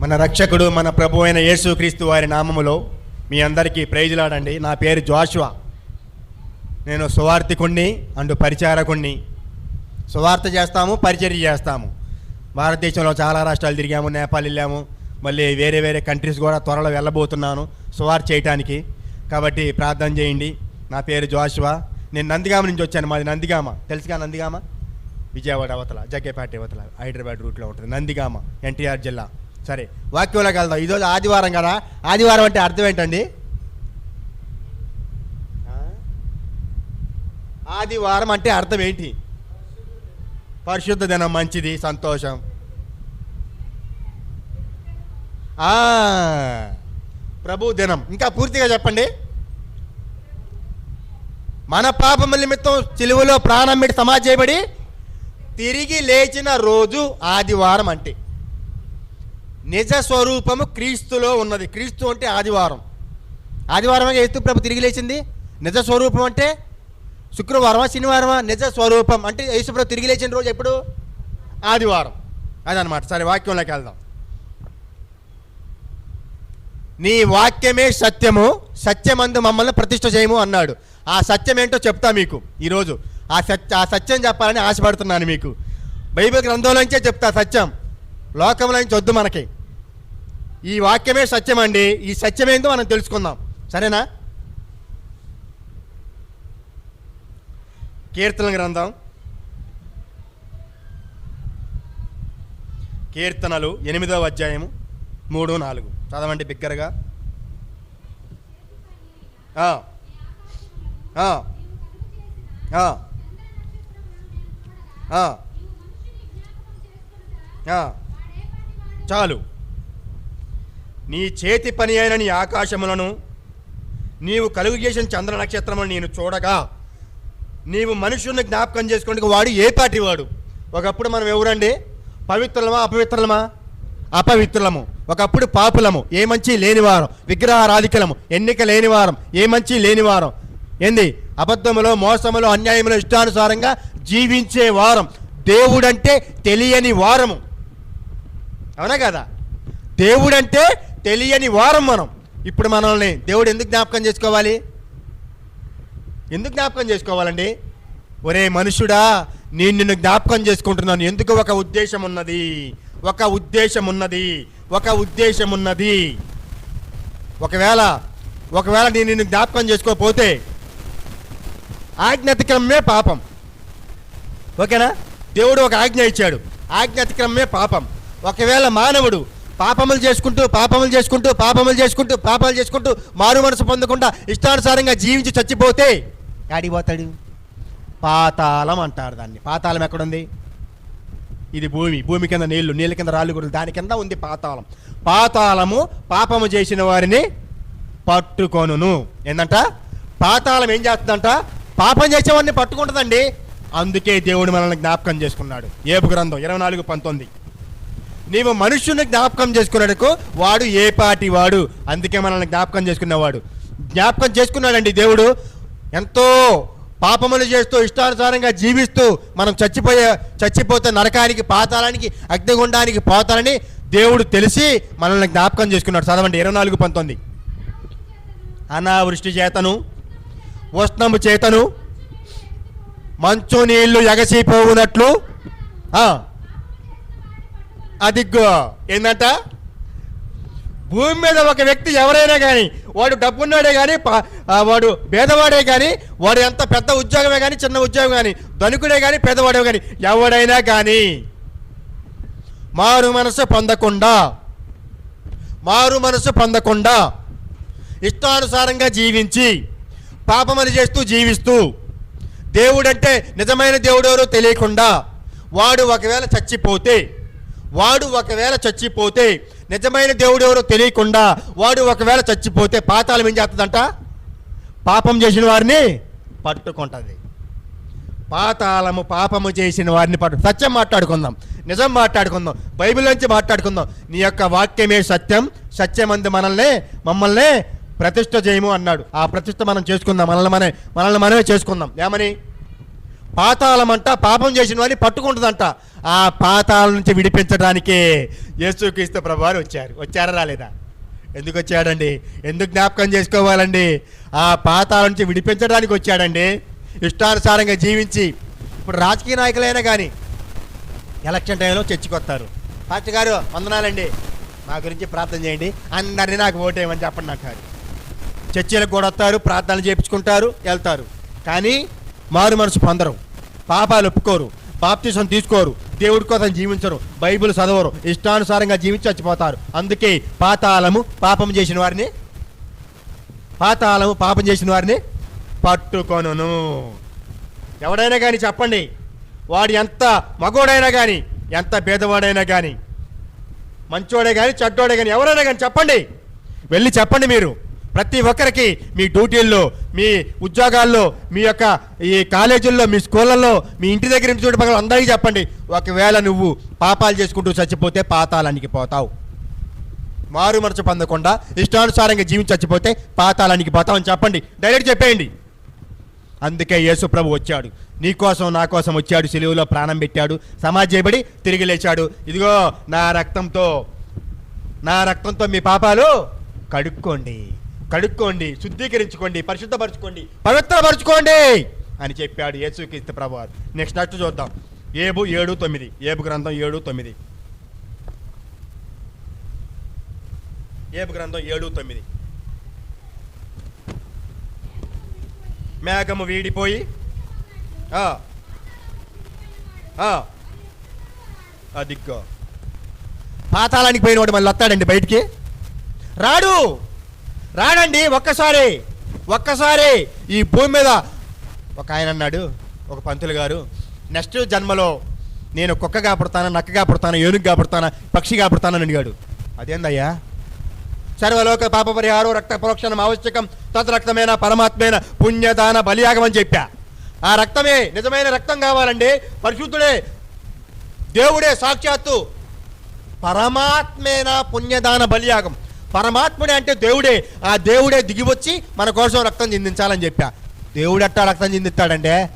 మన రక్షకుడు మన ప్రభు అయిన యేసుక్రీస్తు వారి నామములో మీ అందరికీ ప్రైజులాడండి నా పేరు జాషువా. నేను సువార్థికుణ్ణి అండ్ పరిచారకుణ్ణి. సువార్త చేస్తాము పరిచర్య చేస్తాము. భారతదేశంలో చాలా రాష్ట్రాలు తిరిగాము నేపాల్ వెళ్ళాము. మళ్ళీ వేరే వేరే కంట్రీస్ కూడా త్వరలో వెళ్ళబోతున్నాను సువార్త చేయటానికి. కాబట్టి ప్రార్థన చేయండి. నా పేరు జాషువా. నేను నందిగామ నుంచి వచ్చాను. మాది నందిగామ. తెలుసుగా నందిగామ? విజయవాడ అవతల జగ్గేపేట అవతల హైదరాబాద్ రూట్లో ఉంటుంది. నందిగామ ఎన్టీఆర్ జిల్లా. సరే వాక్యంలోకి వెళ్దాం. ఈరోజు ఆదివారం కదా? ఆదివారం అంటే అర్థం ఏంటండి? ఆదివారం అంటే అర్థం ఏంటి? పరిశుద్ధ దినం మంచిది సంతోషం. ఆ, ప్రభు దినం. ఇంకా పూర్తిగా చెప్పండి. మన పాపముల నిమిత్తం చిలువలో ప్రాణం పెట్టి సమాధి చేయబడి తిరిగి లేచిన రోజు ఆదివారం అంటే. నిజ స్వరూపము క్రీస్తులో ఉన్నది. క్రీస్తు అంటే ఆదివారం. ఆదివారం యేసు ప్రభు తిరిగి లేచింది. నిజ స్వరూపం అంటే శుక్రవారమా శనివారమా? నిజ స్వరూపం. అంటే యేసు ప్రభు తిరిగి లేచిన రోజు ఎప్పుడు? ఆదివారం. అదనమాట సరే వాక్యంలోకి వెళ్దాం. నీ వాక్యమే సత్యము సత్యమందు మమ్మల్ని ప్రతిష్ట చేయము అన్నాడు. ఆ సత్యం ఏంటో చెప్తా మీకు ఈరోజు. ఆ సత్య ఆ సత్యం చెప్పాలని ఆశపడుతున్నాను మీకు. బైబిల్ గ్రంథంలోంచే చెప్తా సత్యం. లోకంలోంచి వద్దు మనకి. ఈ వాక్యమే సత్యం అండి ఈ సత్యమేందో మనం తెలుసుకుందాం. సరేనా? కీర్తన గ్రంథం. కీర్తనలు ఎనిమిదవ అధ్యాయము మూడు నాలుగు. చదవండి బిగ్గరగా. చాలు. నీ చేతి పని అయిన నీ ఆకాశములను నీవు కలుగు చేసిన చంద్ర నక్షత్రములను నేను చూడగా నీవు మనుషుల్ని జ్ఞాపకం చేసుకుంటే వాడు ఏ పాటి వాడు? ఒకప్పుడు మనం ఎవరండి? పవిత్రులమా అపవిత్రులమా? అపవిత్రులము. ఒకప్పుడు పాపులము. ఏ మంచి లేనివారం? విగ్రహారాధికలము. ఎన్నిక లేనివారం? ఏ మంచి లేనివారం? ఏంది? అబద్ధములో మోసములో అన్యాయములో ఇష్టానుసారంగా జీవించే వారం దేవుడంటే తెలియని వారము. అవునా కదా? దేవుడంటే తెలియని వారం మనం. ఇప్పుడు మనల్ని దేవుడు ఎందుకు జ్ఞాపకం చేసుకోవాలి? ఎందుకు జ్ఞాపకం చేసుకోవాలండి? ఒరే మనుషుడా నేను నిన్ను జ్ఞాపకం చేసుకుంటున్నాను. ఎందుకు ఒక ఉద్దేశం ఉన్నది? ఒక ఉద్దేశం ఉన్నది. ఒక ఉద్దేశం ఉన్నది. ఒకవేళ ఒకవేళ నేను నిన్ను జ్ఞాపకం చేసుకోకపోతే ఆజ్ఞాతిక్రమే పాపం. ఓకేనా? దేవుడు ఒక ఆజ్ఞ ఇచ్చాడు. ఆజ్ఞాతిక్రమే పాపం. ఒకవేళ మానవుడు పాపములు చేసుకుంటూ పాపములు చేసుకుంటూ పాపములు చేసుకుంటూ పాపాలు చేసుకుంటూ మారు మనసు పొందకుండా ఇష్టానుసారంగా జీవించి చచ్చిపోతే యాడికి పోతాడు. పాతాళం అంటారు దాన్ని. పాతాళం ఎక్కడుంది? ఇది భూమి. భూమి కింద నీళ్ళు నీళ్ళ కింద రాళ్ళు కూడా దాని కింద ఉంది పాతాళం. పాతాళము పాపము చేసిన వారిని పట్టుకొనును. ఏందంట? పాతాళం ఏం చేస్తుందంట? పాపం చేసేవాడిని పట్టుకుంటుందండి. అందుకే దేవుడు మనల్ని జ్ఞాపకం చేసుకున్నాడు. ఏపు గ్రంథం ఇరవై నాలుగు పంతొమ్మిది. నీవు మనుష్యుని జ్ఞాపకం చేసుకున్నాడుకు వాడు ఏ పాటి వాడు? అందుకే మనల్ని జ్ఞాపకం చేసుకున్నవాడు. జ్ఞాపకం చేసుకున్నాడండి దేవుడు. ఎంతో పాపములు చేస్తూ ఇష్టానుసారంగా జీవిస్తూ మనం చచ్చిపోయే చచ్చిపోతే నరకానికి పాతాలానికి అగ్నిగుండానికి పోతారని దేవుడు తెలిసి మనల్ని జ్ఞాపకం చేసుకున్నాడు. చదవండి ఇరవై నాలుగు పంతొమ్మిది. అనావృష్టి చేతను ఉష్ణము చేతను మంచు నీళ్ళు ఎగసిపోవునట్లు అదిగో ఏంటంట భూమి మీద ఒక వ్యక్తి ఎవరైనా కానీ వాడు డబ్బున్నాడే కానీ పా- వాడు పేదవాడే కానీ వాడు ఎంత పెద్ద ఉద్యోగమే కానీ చిన్న ఉద్యోగం కానీ ధనికుడే కానీ పేదవాడే కానీ ఎవడైనా కానీ మారు మనసు పొందకుండా మారు మనసు పొందకుండా ఇష్టానుసారంగా జీవించి పాపమని చేస్తూ జీవిస్తూ దేవుడంటే నిజమైన దేవుడు ఎవరో తెలియకుండా వాడు ఒకవేళ చచ్చిపోతే వాడు ఒకవేళ చచ్చిపోతే నిజమైన దేవుడు ఎవరో తెలియకుండా వాడు ఒకవేళ చచ్చిపోతే పాతాళం ఏం చేస్తుందంట? పాపం చేసిన వారిని పట్టుకుంటుంది. పాతాళము పాపము చేసిన వారిని పట్టు సత్యం మాట్లాడుకుందాం. నిజం మాట్లాడుకుందాం. బైబిల్ నుంచి మాట్లాడుకుందాం. నీ యొక్క వాక్యమే సత్యం. సత్యమంది మనల్ని మమ్మల్ని ప్రతిష్ట చేయము అన్నాడు. ఆ ప్రతిష్ట మనం చేసుకుందాం. మనల్ని మనమే మనల్ని మనమే చేసుకుందాం. ఏమని? పాతాళమంట పాపం చేసిన వారిని పట్టుకుంటుందంట. ఆ పాతాళం నుంచి విడిపించడానికే యేసుక్రీస్తు ప్రభు వారు వచ్చారు. వచ్చారా రాలేదా? ఎందుకు వచ్చాడండి? ఎందుకు జ్ఞాపకం చేసుకోవాలండి? ఆ పాతాల నుంచి విడిపించడానికి వచ్చాడండి. ఇష్టానుసారంగా జీవించి ఇప్పుడు రాజకీయ నాయకులైనా కానీ ఎలక్షన్ టైంలో చర్చికొస్తారు. పాస్టర్ గారు వందనాలండి. మా గురించి ప్రార్థన చేయండి. అందరినీ నాకు ఓటేయమని చెప్పండి నాకు చర్చలకు కూడా వస్తారు ప్రార్థనలు చేయించుకుంటారు వెళ్తారు. కానీ మారు మనసు పొందరు. పాపాలు ఒప్పుకోరు. బాప్తిసం తీసుకోరు. దేవుడి కోసం జీవించరు. బైబిల్ చదవరు. ఇష్టానుసారంగా జీవించి చచ్చిపోతారు అందుకే పాతాళము పాపం చేసిన వారిని పాతాళము పాపం చేసిన వారిని పట్టుకొనును. ఎవడైనా కానీ చెప్పండి. వాడు ఎంత మగోడైనా కానీ ఎంత పేదవాడైనా కానీ మంచోడే కానీ చెడ్డోడే కానీ ఎవరైనా కానీ చెప్పండి. వెళ్ళి చెప్పండి మీరు. ప్రతి ఒక్కరికి మీ డ్యూటీల్లో మీ ఉద్యోగాల్లో మీ యొక్క ఈ కాలేజీల్లో మీ స్కూళ్ళల్లో మీ ఇంటి దగ్గర ఇంటి చుట్టుపక్కల అందరికీ చెప్పండి. ఒకవేళ నువ్వు పాపాలు చేసుకుంటూ చచ్చిపోతే పాతాలానికి పోతావు. మారు మనసు పొందకుండా ఇష్టానుసారంగా జీవించి చచ్చిపోతే పాతాళానికి పోతావు అని చెప్పండి. డైరెక్ట్ చెప్పేయండి. అందుకే యేసు ప్రభు వచ్చాడు. నీ కోసం నా కోసం వచ్చాడు. సెలువులో ప్రాణం పెట్టాడు. సమాజేయబడి తిరిగి లేచాడు. ఇదిగో నా రక్తంతో నా రక్తంతో మీ పాపాలు కడుక్కోండి. కడుక్కోండి శుద్ధీకరించుకోండి పరిశుద్ధపరచుకోండి. పవిత్రపరచుకోండి. అని చెప్పాడు యేసుక్రీస్తు ప్రభు వారు నెక్స్ట్ నెక్స్ట్ చూద్దాం. ఏబు ఏడు తొమ్మిది. ఏబు గ్రంథం ఏడు తొమ్మిది. ఏబు గ్రంథం ఏడు తొమ్మిది. మేఘము వీడిపోయి అదిగ్గో పాతాళానికి పోయినవాడు మళ్ళీ వస్తాడండి బయటికి. రాడు! రాడండి ఒక్కసారి ఒక్కసారి ఈ భూమి మీద ఒక ఆయన అన్నాడు ఒక పంతులు గారు నెక్స్ట్ జన్మలో నేను కుక్కగా పుడతాను నక్కగా పుడతానా ఏనుగుగా పుడతానా పక్షిగా పుడతానని అడిగాడు. అదేందయ్యా? సర్వలోక పాప పరిహారం రక్త ప్రోక్షణం ఆవశ్యకం తద్రక్తమైన పరమాత్మైన పుణ్యదాన బలియాగం అని చెప్పా. ఆ రక్తమే నిజమైన రక్తం కావాలండి. పరిశుద్ధుడే దేవుడే సాక్షాత్తు పరమాత్మేన పుణ్యదాన బలియాగం. పరమాత్ముడే అంటే దేవుడే. ఆ దేవుడే దిగివచ్చి మన కోసం రక్తం చిందించాలని చెప్పా. దేవుడు అట్టా రక్తం చిందిస్తాడంటే?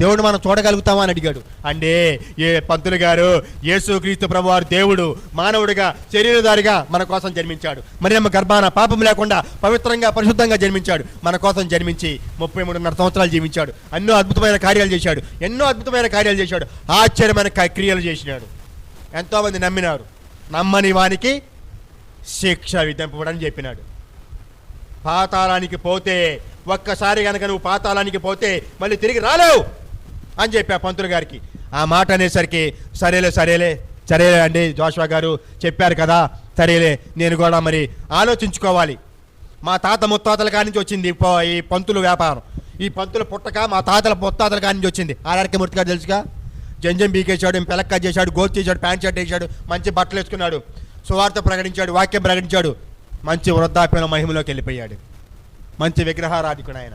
దేవుడు మనం చూడగలుగుతామా అని అడిగాడు. అంటే ఏ పంతులు గారు యేసుక్రీస్తు ప్రభు వారు దేవుడు మానవుడిగా శరీరదారిగా మన కోసం జన్మించాడు. మరి నమ్మ గర్భాన పాపం లేకుండా పవిత్రంగా పరిశుద్ధంగా జన్మించాడు. మన కోసం జన్మించి ముప్పై మూడున్నర సంవత్సరాలు జీవించాడు. ఎన్నో అద్భుతమైన కార్యాలు చేశాడు. ఎన్నో అద్భుతమైన కార్యాలు చేశాడు. ఆశ్చర్యమైన క్రియలు చేసినాడు. ఎంతోమంది నమ్మినారు. నమ్మని వానికి శిక్ష విధింపబడని చెప్పినాడు. పాతాళానికి పోతే ఒక్కసారి కనుక నువ్వు పాతాళానికి పోతే మళ్ళీ తిరిగి రాలేవు అని చెప్పా పంతులు గారికి. ఆ మాట అనేసరికి సరేలే సరేలే సరేలే అండి జోషువా గారు చెప్పారు కదా సరేలే నేను కూడా మరి ఆలోచించుకోవాలి. మా తాత ముత్తాతల కాడి నుంచి వచ్చింది ఈ ఈ పంతులు వ్యాపారం. ఈ పంతుల పుట్టక మా తాతల ముత్తాతల కాడి నుంచి వచ్చింది. ఆర్ఆర్కే మూర్తి గారు తెలుసుగా? జంజం బీకేశాడు పెలక్క చేశాడు గోల్ చేశాడు ప్యాంట్ షర్ట్ వేసాడు మంచి బట్టలు వేసుకున్నాడు. సువార్త ప్రకటించాడు వాక్యం ప్రకటించాడు. మంచి వృద్ధాప్యం మహిమలోకి వెళ్ళిపోయాడు. మంచి విగ్రహారాధికుడు ఆయన.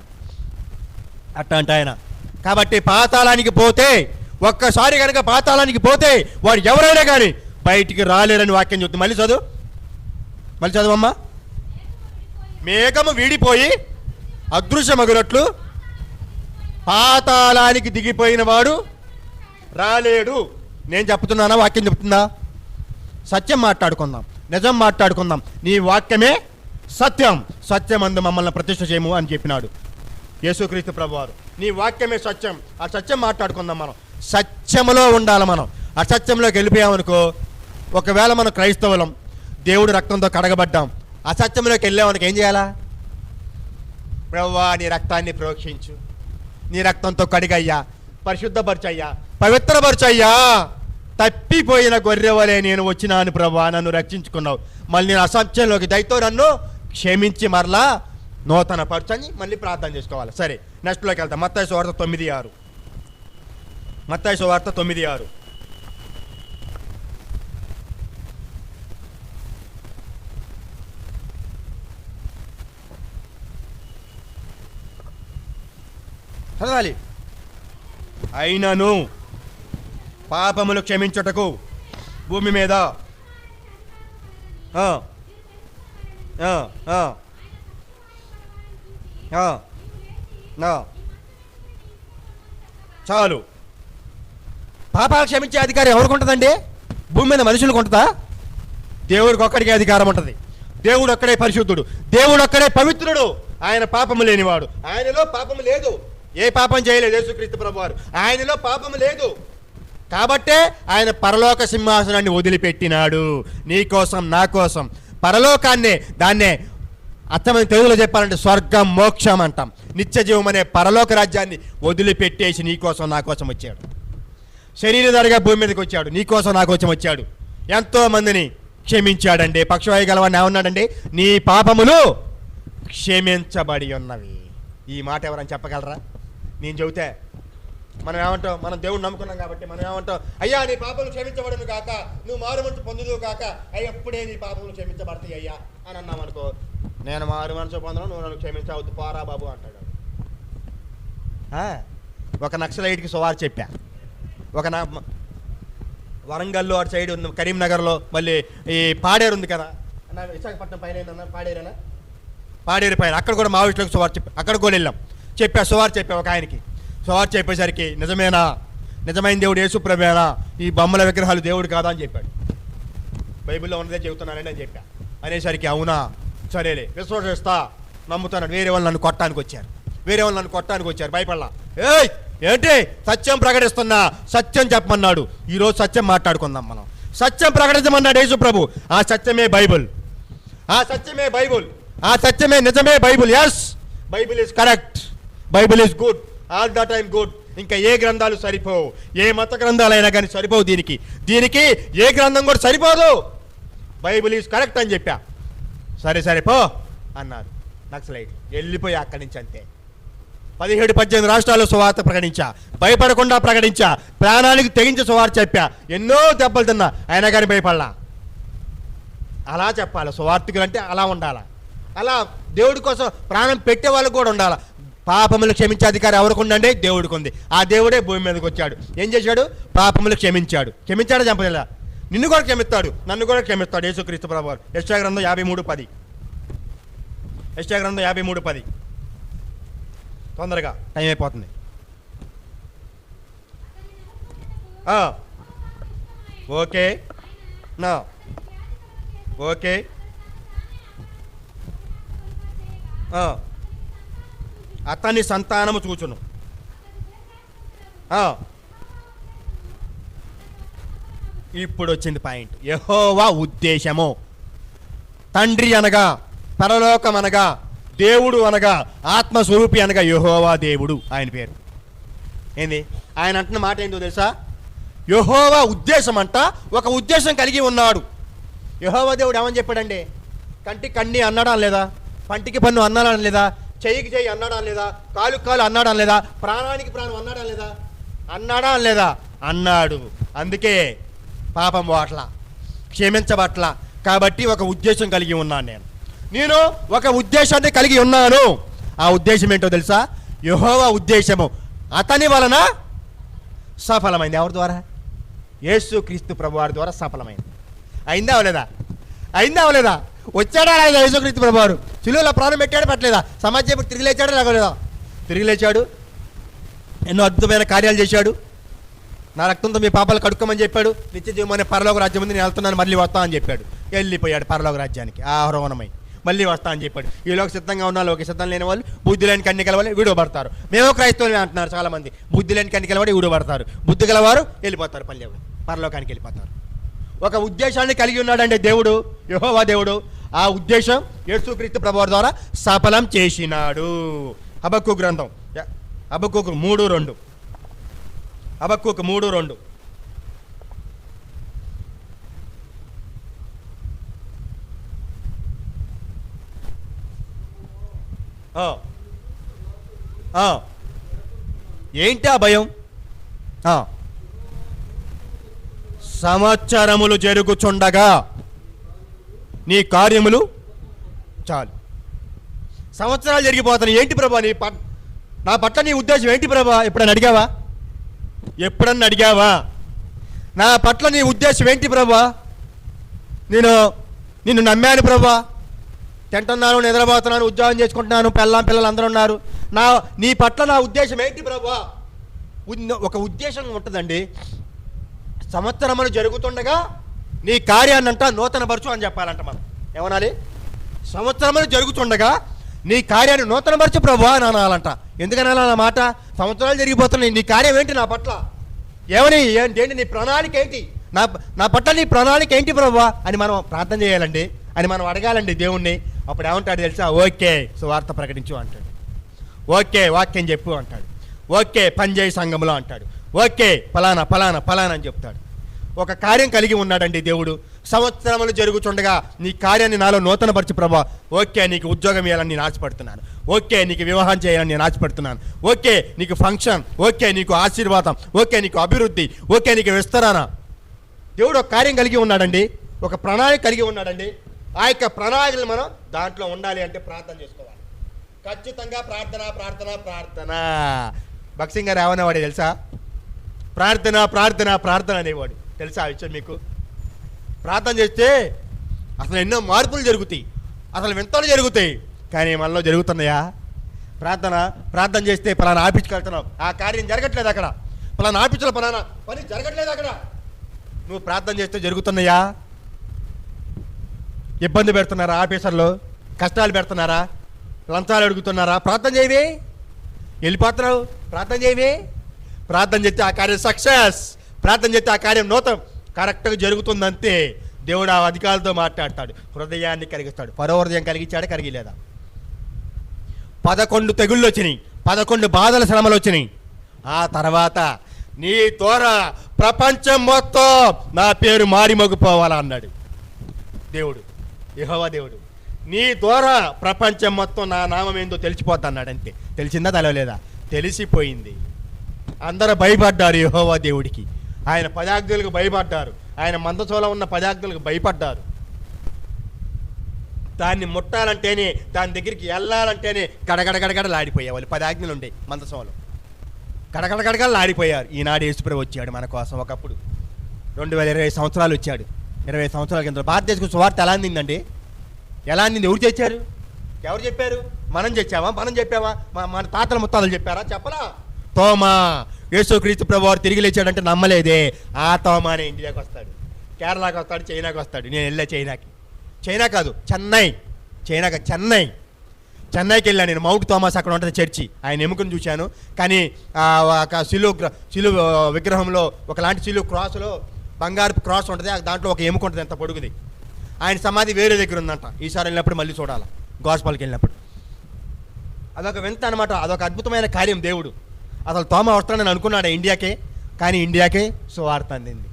అట్లాంటి ఆయన. కాబట్టి పాతాళానికి పోతే ఒక్కసారి కనుక పాతాళానికి పోతే వాడు ఎవరైనా కానీ బయటికి రాలేరని వాక్యం చెప్తుంది మళ్ళీ చదువు. మళ్ళీ చదువమ్మా. మేఘము వీడిపోయి అదృశ్యమగునట్లు పాతాళానికి దిగిపోయిన వాడు రాలేడు. నేను చెప్తున్నానా? వాక్యం చెప్తుందా? సత్యం మాట్లాడుకుందాం. నిజం మాట్లాడుకుందాం. నీ వాక్యమే సత్యం. సత్యం అందు మమ్మల్ని ప్రతిష్ట చేయము అని చెప్పినాడు యేసుక్రీస్తు ప్రభువారు. నీ వాక్యమే సత్యం. ఆ సత్యం మాట్లాడుకుందాం మనం. సత్యములో ఉండాలి మనం. అసత్యంలోకి వెళ్ళిపోయామనుకో ఒకవేళ మనం క్రైస్తవులం దేవుడు రక్తంతో కడగబడ్డాం అసత్యంలోకి వెళ్ళామనుకో ఏం చేయాలా? ప్రవ్వా నీ రక్తాన్ని ప్రోక్షించు. నీ రక్తంతో కడిగయ్యా. పరిశుద్ధపరచయ్యా. పవిత్రపరచయ్యా. తప్పిపోయిన గొర్రెవలే నేను వచ్చినాను ప్రభా నన్ను రక్షించుకున్నావు. మళ్ళీ నేను అసత్యంలోకి దయతో నన్ను క్షమించి మరలా నూతన పరచని మళ్ళీ ప్రార్థన చేసుకోవాలి. సరే నెక్స్ట్లోకి వెళ్తాం. మత్తాయి సువార్త తొమ్మిది ఆరు. మత్తాయి సువార్త తొమ్మిది ఆరు. చదవాలి. అయినను పాపములు క్షమించుటకు భూమి మీద. చాలు. పాపాలు క్షమించే అధికారం ఎవరికి ఉంటుందండి? భూమి మీద మనుషులకు ఉంటుందా? దేవుడికి ఒక్కడికే అధికారం ఉంటుంది. దేవుడు ఒక్కడే పరిశుద్ధుడు. దేవుడు ఒక్కడే పవిత్రుడు. ఆయన పాపము లేనివాడు. ఆయనలో పాపము లేదు. ఏ పాపం చేయలేదు యేసుక్రీస్తు ప్రభువారు. ఆయనలో పాపము లేదు. కాబట్టే ఆయన పరలోక సింహాసనాన్ని వదిలిపెట్టినాడు. నీ కోసం నా కోసం. పరలోకాన్నే దాన్నే అర్థమైన తెలుగులో చెప్పాలంటే స్వర్గం మోక్షం అంటాం. నిత్య జీవం అనే పరలోక రాజ్యాన్ని వదిలిపెట్టేసి నీ కోసం నా కోసం వచ్చాడు. శరీరధారిగా భూమి మీదకి వచ్చాడు. నీ కోసం నా కోసం వచ్చాడు. ఎంతో మందిని క్షమించాడండి. పక్షవాయు గలవాడిని ఏమన్నాడండి నీ పాపములు క్షమించబడి ఉన్నవి. ఈ మాట ఎవరైనా చెప్పగలరా? నేను చెబితే మనం ఏమంటాం? మనం దేవుడు నమ్ముకున్నాం కాబట్టి మనం ఏమంటాం? అయ్యా నీ పాపలు క్షమించబడను కాక నువ్వు మారు పొందుదు కాక అయ్యా ఎప్పుడే నీ పాపములు క్షమించబడతాయి అయ్యా అని అన్నాం అనుకో. నేను మారు మనసు పొందను నువ్వు నన్ను క్షమించవద్దు పారా బాబు అంటాడు. ఆ, ఒక నక్సలైట్కి సువారు చెప్పా. ఒక నా వరంగల్లో అటు సైడ్ ఉంది కరీంనగర్లో మళ్ళీ ఈ పాడేరు ఉంది కదా. అన్న విశాఖపట్నం పైన ఏందన్నా పాడేరేనా? పాడేరు పైన. అక్కడ కూడా మావోయిస్టులకు సువారు చెప్పి. అక్కడ కూడా వెళ్ళాం. చెప్పా సువారు చెప్పా ఒక ఆయనకి. సువార్ చెప్పేసరికి నిజమేనా? నిజమైన దేవుడు యేసుప్రభేనా ఈ బొమ్మల విగ్రహాలు దేవుడు కాదా అని చెప్పాడు. బైబిల్లో ఉన్నదే చెబుతున్నానని నేను చెప్పా. అనేసరికి అవునా? సరేలే విశ్వసిస్తా. నమ్ముతాను. వేరే వాళ్ళు నన్ను కొట్టడానికి వచ్చారు. వేరే వాళ్ళు నన్ను కొట్టడానికి వచ్చారు. భయపడలా. ఏయ్ ఏంటి? సత్యం ప్రకటిస్తున్నా. సత్యం చెప్పమన్నాడు. ఈరోజు సత్యం మాట్లాడుకుందాం మనం. సత్యం ప్రకటించమన్నాడు యేసు ప్రభు. ఆ సత్యమే బైబుల్. ఆ సత్యమే బైబుల్. ఆ సత్యమే నిజమే Bible. Yes Bible is correct Bible is good all the time good ఇంకా ఏ గ్రంథాలు సరిపోవు? ఏ మత గ్రంథాలైనా కానీ సరిపోవు దీనికి. దీనికి ఏ గ్రంథం కూడా సరిపోదు. బైబిల్ ఈజ్ కరెక్ట్ అని చెప్పా. సరే సరే పో అన్నారు. నక్సలైట్ వెళ్ళిపోయి అక్కడి నుంచి అంతే. పదిహేడు పద్దెనిమిది రాష్ట్రాల్లో సువార్త ప్రకటించా. భయపడకుండా ప్రకటించా. ప్రాణానికి తెగించి సువార్త చెప్పా. ఎన్నో దెబ్బలు తిన్నా. అయినా కానీ భయపడలా. అలా చెప్పాలి? సువార్థికులు అంటే అలా ఉండాలి? అలా దేవుడి కోసం ప్రాణం పెట్టే వాళ్ళకు కూడా ఉండాలి? పాపములు క్షమించే అధికారం ఎవరికి దేవుడికి ఉంది ఆ దేవుడే భూమి మీదకి వచ్చాడు. ఏం చేశాడు? పాపములు క్షమించాడు. క్షమించాడు చంపలేదా నిన్ను కూడా క్షమిస్తాడు. నన్ను కూడా క్షమిస్తాడు యేసుక్రీస్తు ప్రభు గారు గ్రంథం యాభై మూడు పది. యశాగ్రంథం యాభై మూడు పది. తొందరగా. టైం అయిపోతుంది. ఓకే. నా. ఓకే. ఆ. అతని సంతానము చూచును. ఆ. ఇప్పుడు వచ్చింది పాయింట్. యహోవా ఉద్దేశము. తండ్రి అనగా పరలోకం అనగా దేవుడు అనగా ఆత్మస్వరూపి అనగా యహోవా దేవుడు ఆయన పేరు. ఏంది? ఆయన అంటున్న మాట ఏంటో తెలుసా? యహోవా ఉద్దేశం అంట ఒక ఉద్దేశం కలిగి ఉన్నాడు. యహోవా దేవుడు ఏమని చెప్పాడండి? కంటికి కన్ని అన్నాడా లేదా? పంటికి పన్ను అన్నాడా లేదా? చెయ్యికి చెయ్యి అన్నాడా లేదా? కాలుకి కాలు అన్నాడా లేదా? ప్రాణానికి ప్రాణం అన్నాడా లేదా? అన్నాడా లేదా? అన్నాడు. అందుకే పాపం వాట్ల క్షమించబట్ల. కాబట్టి ఒక ఉద్దేశం కలిగి ఉన్నాను నేను. నేను ఒక ఉద్దేశాన్ని కలిగి ఉన్నాను. ఆ ఉద్దేశం ఏంటో తెలుసా? యహోవా ఉద్దేశము. అతని వలన సఫలమైంది. ఎవరి ద్వారా? యేసు క్రీస్తు ప్రభువారి ద్వారా సఫలమైంది. అయిందా లేదా? అయిందా అవలేదా? వచ్చాడా లేదా యేసుక్రీస్తు ప్రభువారు? చిలువలో ప్రాణం పెట్టాడు పెట్టలేదా? సమాజం తిరిగి లేచాడా లేకలేదా తిరిగి లేచాడు. ఎన్నో అద్భుతమైన కార్యాలు చేశాడు. నా రక్తంతో మీ పాపాలు కడుక్కోమని చెప్పాడు. నిత్య జీవమనే పరలోక రాజ్యం ఉంది నేను వెళ్తున్నాను మళ్ళీ వస్తా అని చెప్పాడు. వెళ్ళిపోయాడు పరలోక రాజ్యానికి. ఆహ్వానమై మళ్ళీ వస్తా అని చెప్పాడు. ఈలోకి సిద్ధంగా ఉన్న లోక సిద్ధం లేని వాళ్ళు బుద్ధి లేని కన్నికల వాళ్ళు విడవబడతారు. మేము క్రైస్తవులు అంటున్నారు చాలా మంది బుద్ధి లేని కన్నికల వాడు విడవబడతారు. బుద్ధి గలవారు వెళ్ళిపోతారు పల్లె పరలోకానికి వెళ్ళిపోతారు. ఒక ఉద్దేశాన్ని కలిగి ఉన్నాడంటే దేవుడు యహోవా దేవుడు. ఆ ఉద్దేశం యేసుక్రీస్తు ప్రభు ద్వారా సఫలం చేసినాడు. అబక్కు గ్రంథం. అబక్కుకు మూడు రెండు. అబక్కుకు మూడు రెండు. ఏంటి ఆ భయం? సంవత్సరములు జరుగుచుండగా నీ కార్యములు చాలు. సంవత్సరాలు జరిగిపోతాను ఏంటి ప్రభా నీ పట్ నా పట్ల నీ ఉద్దేశం ఏంటి ప్రభా? ఎప్పుడన్నా అడిగావా? ఎప్పుడన్నా అడిగావా? నా పట్ల నీ ఉద్దేశం ఏంటి ప్రభా? నేను నిన్ను నమ్మాను ప్రభా. తింటున్నాను నిద్రపోతున్నాను ఉద్యోగం చేసుకుంటున్నాను పిల్లం పిల్లలు అందరూ ఉన్నారు. నా నీ పట్ల నా ఉద్దేశం ఏంటి ప్రభా? ఒక ఉద్దేశం ఉంటుందండి. సంవత్సరములు జరుగుతుండగా నీ కార్యాన్నంట నూతనపరచు అని చెప్పాలంట మనం. ఏమనాలి? సంవత్సరములు జరుగుతుండగా నీ కార్యాన్ని నూతన పరచు ప్రభు అని అనాలంట. ఎందుకని నా మాట? సంవత్సరాలు జరిగిపోతున్నాయి. నీ కార్యం ఏంటి నా పట్ల? ఏమని? ఏంటి ఏంటి నీ ప్రణాళిక ఏంటి? నా నా పట్ల నీ ప్రణాళిక ఏంటి ప్రభు? అని మనం ప్రార్థన చేయాలండి. అని మనం అడగాలండి దేవుణ్ణి. అప్పుడు ఏమంటాడు తెలుసా? ఓకే సువార్త ప్రకటించు అంటాడు. ఓకే వాక్యం చెప్పు అంటాడు. ఓకే పనిచేయి సంఘంలో అంటాడు. ఓకే ఫలానా ఫలానా ఫలానా అని చెప్తాడు. ఒక కార్యం కలిగి ఉన్నాడండి దేవుడు. సంవత్సరములు జరుగుతుండగా నీ కార్యాన్ని నాలో నూతనపరిచి ప్రభా. ఓకే నీకు ఉద్యోగం ఇవ్వాలని నేను ఆశపడుతున్నాను. ఓకే నీకు వివాహం చేయాలని నేను ఆశపడుతున్నాను. ఓకే నీకు ఫంక్షన్. ఓకే నీకు ఆశీర్వాదం. ఓకే నీకు అభివృద్ధి. ఓకే నీకు విస్తరణ. దేవుడు ఒక కార్యం కలిగి ఉన్నాడండి. ఒక ప్రణాళిక కలిగి ఉన్నాడండి. ఆ యొక్క ప్రణాళికలు మనం దాంట్లో ఉండాలి అంటే ప్రార్థన చేసుకోవాలి. ఖచ్చితంగా ప్రార్థన ప్రార్థన ప్రార్థన. భక్సింగ్ గారు ఏమనేవాడు తెలుసా? ప్రార్థన ప్రార్థన ప్రార్థన అనేవాడు. తెలుసా ఆ విషయం మీకు? ప్రార్థన చేస్తే అసలు ఎన్నో మార్పులు జరుగుతాయి. అసలు వింతలు జరుగుతాయి. కానీ మనలో జరుగుతున్నాయా? ప్రార్థన ప్రార్థన చేస్తే పలానా ఆఫీస్కి వెళ్తున్నావు. ఆ కార్యం జరగట్లేదు అక్కడ. పలానా ఆఫీసులో పలానా పని జరగట్లేదు అక్కడ. నువ్వు ప్రార్థన చేస్తే జరుగుతున్నాయా? ఇబ్బంది పెడుతున్నారా ఆఫీసర్లు? కష్టాలు పెడుతున్నారా? లంచాలు అడుగుతున్నారా? ప్రార్థన చేయవే. వెళ్ళిపోతున్నావు. ప్రార్థన చేయవే. ప్రార్థన చేస్తే ఆ కార్యం సక్సెస్. ప్రార్థన చేస్తే ఆ కార్యం నూతన. కరెక్ట్గా జరుగుతుందంతే దేవుడు ఆ అధికారులతో మాట్లాడతాడు. హృదయాన్ని కలిగిస్తాడు పరో హృదయం కలిగించాడు కలిగిలేదా పదకొండు తెగుళ్ళు వచ్చినాయి. పదకొండు బాధల శ్రమలు వచ్చినాయి. ఆ తర్వాత నీ ద్వారా ప్రపంచం మొత్తం నా పేరు మారి మోగిపోవాలా అన్నాడు. దేవుడు యహోవా దేవుడు నీ ద్వారా ప్రపంచం మొత్తం నా నామం ఏందో తెలిసిపోతా అన్నాడు అంతే. తెలిసిందా తెలవలేదా? తెలిసిపోయింది. అందరూ భయపడ్డారు యహోవా దేవుడికి. ఆయన పదార్థులకు భయపడ్డారు. ఆయన మందచోల ఉన్న పదార్థులకు భయపడ్డారు. దాన్ని ముట్టాలంటేనే దాని దగ్గరికి వెళ్ళాలంటేనే గడగడగడగడ గడగడలాడిపోయే వాళ్ళు పది ఆజ్ఞలు ఉండే మందసంలో. గడగడ గడగడలు ఈనాడు యేసుప్రభు వచ్చాడు మన కోసం ఒకప్పుడు. రెండు వేల ఇరవై సంవత్సరాలు వచ్చాడు. ఇరవై సంవత్సరాల కింద భారతదేశం సువార్త ఎలా అందిందండి? ఎలా అందింది? ఎవరు తెచ్చారు ఎవరు చెప్పారు? మనం తెచ్చామా మనం చెప్పావా మా మన తాతల ముత్తాతలు చెప్పారా? చెప్పరా తోమా. యేసుక్రీస్తు ప్రభు వారు తిరిగి లేచాడంటే నమ్మలేదే. ఆ తోమా అనే ఇండియాకి వస్తాడు. కేరళకి వస్తాడు చైనాకి వస్తాడు. నేను వెళ్ళా చైనాకి. చైనా కాదు చెన్నై. చైనా కాదు చెన్నై. చెన్నైకి వెళ్ళాను నేను. మౌంట్ థామస్ అక్కడ ఉంటుంది చర్చి. ఆయన ఎముకను చూశాను. కానీ ఒక సిలు సిలు విగ్రహంలో ఒకలాంటి సిలు క్రాస్లో బంగారు క్రాస్ ఉంటుంది. దాంట్లో ఒక ఎముక ఉంటుంది ఎంత పొడుగుది. ఆయన సమాధి వేరే దగ్గర ఉందంట. ఈసారి వెళ్ళినప్పుడు మళ్ళీ చూడాలి. గోస్పాల్కి వెళ్ళినప్పుడు. అదొక వింత అనమాట అదొక అద్భుతమైన కార్యం దేవుడు. అసలు తోమ వస్తాడని అనుకున్నాడు ఇండియాకే? కానీ ఇండియాకే సువార్త అందింది.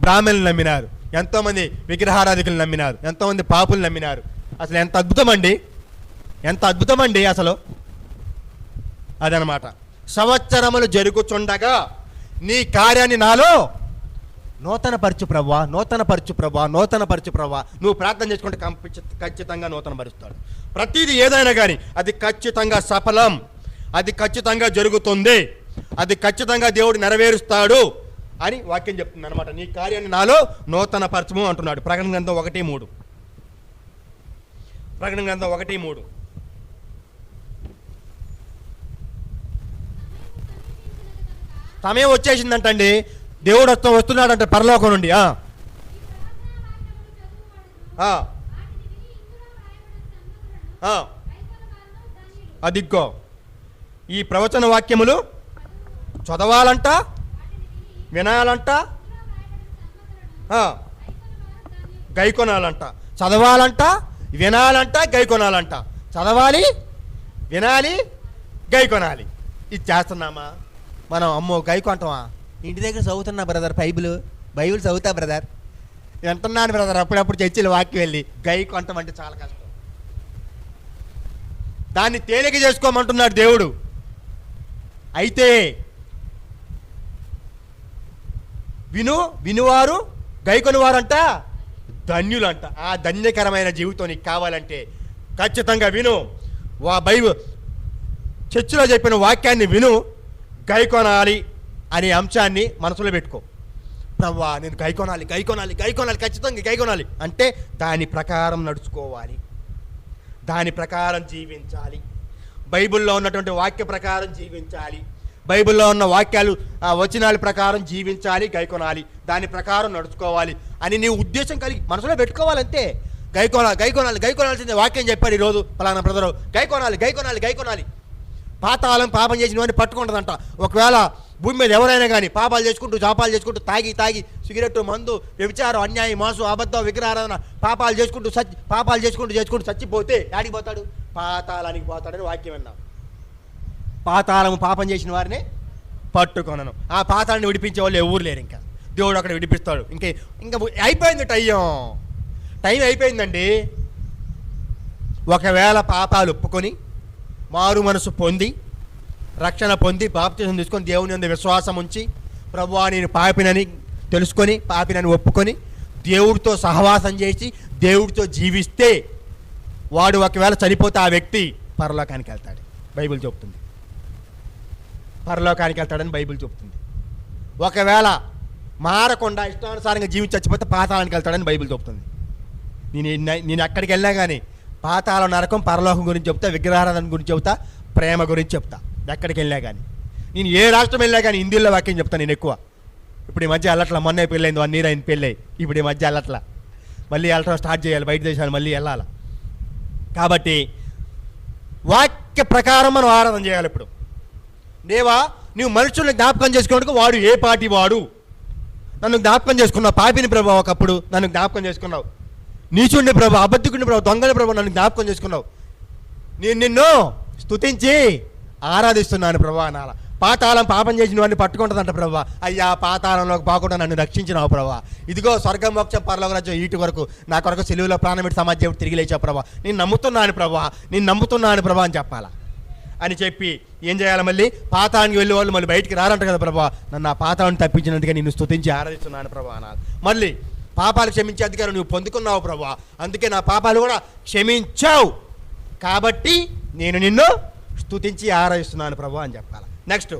బ్రాహ్మణులు నమ్మినారు. ఎంతోమంది విగ్రహారాధికులు నమ్మినారు. ఎంతోమంది పాపులు నమ్మినారు. అసలు ఎంత అద్భుతం అండి? ఎంత అద్భుతం అండి అసలు? అదనమాట. సంవత్సరములు జరుగుచుండగా నీ కార్యాన్ని నాలో నూతన పరచు ప్రభా నూతన పరచు ప్రభా నూతన పరచు ప్రభా నువ్వు ప్రార్థన చేసుకుంటే కంపి- ఖచ్చితంగా నూతన పరుస్తాడు ప్రతిదీ ఏదైనా కానీ అది ఖచ్చితంగా సఫలం. అది ఖచ్చితంగా జరుగుతుంది. అది ఖచ్చితంగా దేవుడు నెరవేరుస్తాడు అని వాక్యం చెప్తుంది అనమాట నీ కార్యాన్ని నాలో నూతన పరచము అంటున్నాడు. ప్రకటన గ్రంథం ఒకటి మూడు. ప్రకటన గ్రంథం ఒకటి మూడు. సమయం వచ్చేసిందంటండి. దేవుడు వస్తూ వస్తున్నాడంట పరలోకం నుండి. ఆ. అదిగ్గో ఈ ప్రవచన వాక్యములు చదవాలంట వినాలంట గైకొనాలంట. చదవాలంట వినాలంట గైకొనాలంట. చదవాలి వినాలి గైకొనాలి. ఇది చేస్తున్నామా? మనం అమ్మో గైకొంటామా? ఇంటి దగ్గర చదువుతున్నా బ్రదర్ బైబిల్ బైబిల్ చదువుతా బ్రదర్. వింటున్నాను బ్రదర్ అప్పుడప్పుడు చర్చిలు వాక్యం వెళ్ళి. గై కొంటమంటే చాలా కష్టం. దాన్ని తేలిక చేసుకోమంటున్నాడు దేవుడు. అయితే విను వినువారు గైకొనివారంట ధన్యులంట. ఆ ధన్యకరమైన జీవితం నీకు కావాలంటే ఖచ్చితంగా విను. వా బైబిల్ చర్చిలో చెప్పిన వాక్యాన్ని విను గైకొనాలి అనే అంశాన్ని మనసులో పెట్టుకో. ప్రవ్వా నేను గైకొనాలి గైకొనాలి గైకొనాలి ఖచ్చితంగా గైకొనాలి. అంటే దాని ప్రకారం నడుచుకోవాలి. దాని ప్రకారం జీవించాలి. బైబిల్లో ఉన్నటువంటి వాక్య ప్రకారం జీవించాలి. బైబిల్లో ఉన్న వాక్యాలు ఆ వచనాల ప్రకారం జీవించాలి గైకొనాలి. దాని ప్రకారం నడుచుకోవాలి అని నీ ఉద్దేశం కలిగి మనసులో పెట్టుకోవాలంతే. గైకొనాలి గైకొనాలి గైకోనాల్సిందే వాక్యం చెప్పాడు ఈరోజు పలానా బ్రదరు. గైకొనాలి గైకొనాలి గైకొనాలి. పాతాళం పాపం చేసిన వాడిని పట్టుకుంటుందంట. ఒకవేళ భూమి మీద ఎవరైనా కానీ పాపాలు చేసుకుంటూ జాపాలు చేసుకుంటూ తాగి తాగి సిగరెట్ మందు వ్యభిచారం అన్యాయం మాసు అబద్ధం విగ్రహారాధన పాపాలు చేసుకుంటూ సచ్చి పాపాలు చేసుకుంటూ చేసుకుంటూ చచ్చిపోతే యాడికి పోతాడు? పాతాళానికి పోతాడని వాక్యం విన్నాం. పాతాళము పాపం చేసిన వారిని పట్టుకొనను. ఆ పాతాళాన్ని విడిపించే వాళ్ళు ఎవరు లేరు ఇంకా. దేవుడు అక్కడ విడిపిస్తాడు. ఇంకా ఇంకా అయిపోయింది టైం. టైం అయిపోయిందండి. ఒకవేళ పాపాలు ఒప్పుకొని మారు మనసు పొంది రక్షణ పొంది బాప్తిజం తీసుకొని దేవుని మీద విశ్వాసం ఉంచి ప్రభు నేను పాపినని తెలుసుకొని పాపినని ఒప్పుకొని దేవుడితో సహవాసం చేసి దేవుడితో జీవిస్తే వాడు ఒకవేళ చనిపోతే ఆ వ్యక్తి పరలోకానికి వెళ్తాడు. బైబిల్ చెబుతుంది పరలోకానికి వెళ్తాడని బైబిల్ చెబుతుంది ఒకవేళ మారకుండా ఇష్టానుసారంగా జీవించి చచ్చిపోతే పాతాళానికి వెళ్తాడని బైబిల్ చెబుతుంది నేను నేను ఎక్కడికి వెళ్ళినా కానీ పాతాళ నరకం పరలోకం గురించి చెప్తా విగ్రహారాధన గురించి చెప్తా ప్రేమ గురించి చెప్తా. ఎక్కడికి వెళ్ళినా కానీ నేను ఏ రాష్ట్రం వెళ్ళినా కానీ హిందీలో వాక్యం చెప్తాను నేను ఎక్కువ. ఇప్పుడు ఈ మధ్య వెళ్ళట్లా మొన్నే పెళ్ళైంది వన్ ఇయర్ అయిన పెళ్ళై. ఇప్పుడు ఈ మధ్య వెళ్ళట్లా మళ్ళీ వెళ్ళటం స్టార్ట్ చేయాలి బయట దేశాలు మళ్ళీ వెళ్ళాలి? కాబట్టి వాక్య ప్రకారం మనం ఆరాధన చేయాలి ఇప్పుడు. దేవా నువ్వు మనుషుల్ని జ్ఞాపకం చేసుకున్నట్టుగా వాడు ఏ పాటి వాడు? నన్ను జ్ఞాపకం చేసుకున్నావు పాపిని ప్రభావ ఒకప్పుడు నన్ను జ్ఞాపకం చేసుకున్నావు. నీచుండి ప్రభు అబద్ధికుడిని ప్రభు దొంగని ప్రభు నన్ను జ్ఞాపకం చేసుకున్నావు. నేను నిన్ను స్తుతించి ఆరాధిస్తున్నాను ప్రభా అనాల. పాతాళం పాపం చేసిన వాడిని పట్టుకుంటుందంట ప్రభా. అయ్యా పాతాళంలోకి పోకుండా నన్ను రక్షించినావు ప్రభా. ఇదిగో స్వర్గం మోక్షం పరలోక రాజ్యం ఈటి వరకు నా కొరకు సెలువులో ప్రాణం పెట్టి సమాజం తిరిగి లేచావు ప్రభా. నేను నమ్ముతున్నాను ప్రభా. నేను నమ్ముతున్నాను ప్రభా అని చెప్పాలా? అని చెప్పి ఏం చేయాలి మళ్ళీ? పాతానికి వెళ్ళే వాళ్ళు మళ్ళీ బయటికి రారంట కదా ప్రభా. నన్ను ఆ పాతాన్ని తప్పించినందుకే నిన్ను స్తుతించి ఆరాధిస్తున్నాను ప్రభా అన్నారు. మళ్ళీ పాపాలు క్షమించే అధికారం నువ్వు పొందుకున్నావు ప్రభా. అందుకే నా పాపాలు కూడా క్షమించావు. కాబట్టి నేను నిన్ను స్తుతించి ఆరాధిస్తున్నాను ప్రభా అని చెప్పాలి? నెక్స్ట్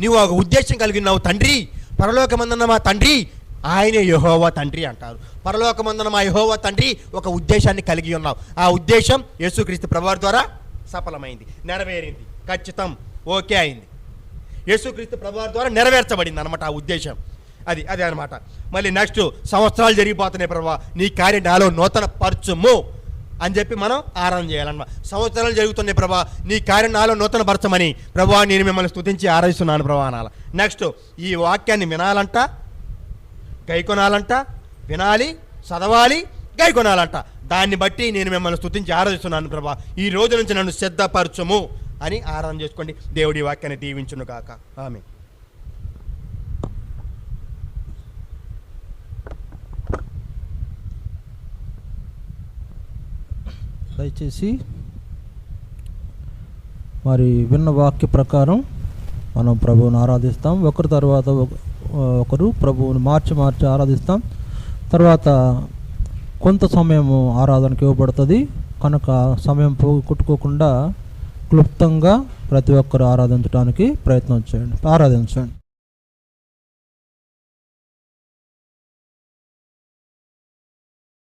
నీవు ఒక ఉద్దేశం కలిగి తండ్రి. పరలోకమందన మా తండ్రి ఆయన యహోవా తండ్రి అంటారు. పరలోకమందన మా యహోవా తండ్రి ఒక ఉద్దేశాన్ని కలిగి ఉన్నావు. ఆ ఉద్దేశం యేసుక్రీస్తు ప్రభువారి ద్వారా సఫలమైంది నెరవేరింది. ఖచ్చితం. ఓకే అయింది. యేసుక్రీస్తు ప్రభువారి ద్వారా నెరవేర్చబడింది అనమాట ఆ ఉద్దేశం. అది అదే అనమాట మళ్ళీ నెక్స్ట్ సంవత్సరాలు జరిగిపోతున్నాయి ప్రభా. నీ కార్యం నాలో నూతన పరచుము అని చెప్పి మనం ఆరాధన చేయాలన్నమాట. సంవత్సరాలు జరుగుతున్నాయి ప్రభా. నీ కార్యం నాలో నూతన పరచమని ప్రభా నేను మిమ్మల్ని స్థుతించి ఆరాధిస్తున్నాను ప్రభా అనాల. నెక్స్ట్ ఈ వాక్యాన్ని వినాలంట గైకొనాలంట వినాలి చదవాలి గైకొనాలంట. దాన్ని బట్టి నేను మిమ్మల్ని స్తుతించి ఆరాధిస్తున్నాను ప్రభా. ఈ రోజు నుంచి నన్ను శ్రద్ధపరచము అని ఆరాధన చేసుకోండి. దేవుడి వాక్యాన్ని దీవించును కాక ఆమె దయచేసి మరి విన్న వాక్య ప్రకారం మనం ప్రభువుని ఆరాధిస్తాం. ఒకరి తర్వాత ఒక- ఒకరు ప్రభువుని మార్చి మార్చి ఆరాధిస్తాం. తర్వాత కొంత సమయము ఆరాధనకి ఇవ్వబడుతుంది. కనుక సమయం పోగొట్టుకోకుండా క్లుప్తంగా ప్రతి ఒక్కరు ఆరాధించడానికి ప్రయత్నం చేయండి. ఆరాధించండి.